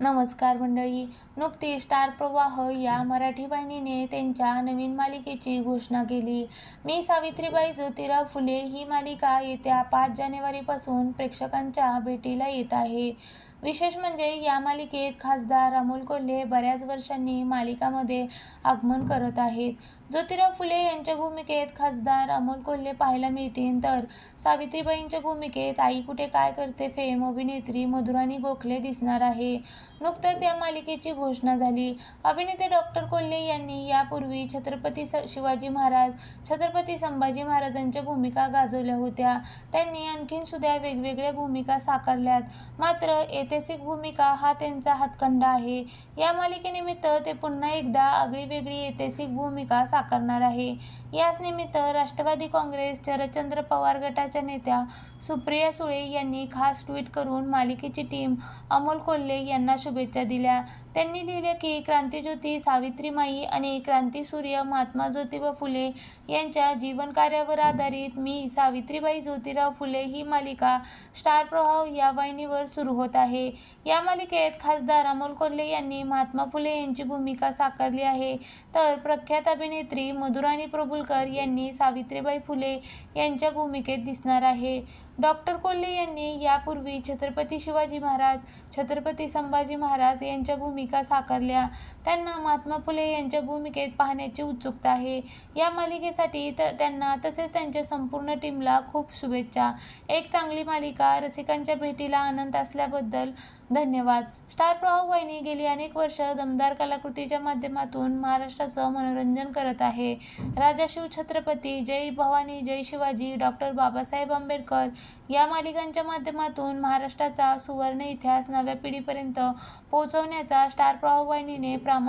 नमस्कार मंडळी नुकती स्टार प्रवाह या मराठी वाहिनीने त्यांच्या नवीन मालिकेची घोषणा केली. मी सावित्रीबाई ज्योतिराव फुले ही मालिका येत्या पाच जानेवारीपासून प्रेक्षकांच्या भेटीला येत आहे. विशेष म्हणजे या मालिकेत खासदार अमोल कोल्हे बऱ्याच वर्षांनी मालिकामध्ये आगमन करत आहेत. ज्योतिराव फुले यांच्या भूमिकेत खासदार अमोल कोल्हे पाहायला मिळतील तर सावित्रीबाईंच्या भूमिकेत आई कुठे काय करते फेम अभिनेत्री मधुराणी गोखले दिसणार आहे. नुकतंच या मालिकेची घोषणा झाली. अभिनेते डॉक्टर कोल्हे यांनी यापूर्वी छत्रपती स शिवाजी महाराज छत्रपती संभाजी महाराजांच्या भूमिका गाजवल्या होत्या. त्यांनी आणखीन सुद्धा वेगवेगळ्या भूमिका साकारल्यात. मात्र येत ऐतिहासिक भूमिका हा त्यांचा हातखंडा आहे. या मालिकेनिमित्त ते पुन्हा एकदा आगळीवेगळी ऐतिहासिक भूमिका साकारणार आहे. याच निमित्त राष्ट्रवादी काँग्रेस शरदचंद्र पवार गटाच्या नेत्या सुप्रिया सुळे यांनी खास ट्विट करून मालिकेची टीम अमोल कोल्हे यांना शुभेच्छा दिल्या. त्यांनी लिहिले की क्रांतीज्योती सावित्रीमाई आणि क्रांतीसूर्य महात्मा ज्योतिबा फुले यांच्या जीवनकार्यावर आधारित मी सावित्रीबाई ज्योतिराव फुले ही मालिका स्टार प्रवाह या वाहिनीवर सुरू होत आहे. या मालिकेत खासदार अमोल कोल्हे यांनी महात्मा फुले यांची भूमिका साकारली आहे. तर प्रख्यात अभिनेत्री मधुराणी प्रभुलकर यांनी सावित्रीबाई फुले यांच्या भूमिकेत दिसणार आहे. डॉक्टर कोल्हे यांनी यापूर्वी छत्रपती शिवाजी महाराज छत्रपती संभाजी महाराज यांच्या भूमिका साकारल्या. त्यांना महात्मा फुले यांच्या भूमिकेत पाहण्याची उत्सुकता आहे. या मालिकेसाठी त त्यांना तसेच त्यांच्या संपूर्ण टीमला खूप शुभेच्छा. एक चांगली मालिका रसिकांच्या भेटीला आनंद असल्याबद्दल धन्यवाद. स्टार प्रवाह वाहिनी गेली अनेक वर्ष दमदार कलाकृतीच्या माध्यमातून महाराष्ट्राचं मनोरंजन करत आहे. राजा शिव छत्रपती जय भवानी जय शिवाजी डॉक्टर बाबासाहेब आंबेडकर या मालिकांच्या माध्यमातून महाराष्ट्राचा सुवर्ण इतिहास नव्या पिढीपर्यंत पोहोचवण्याचा स्टार प्रवाह वाहिनीने प्रामाणिक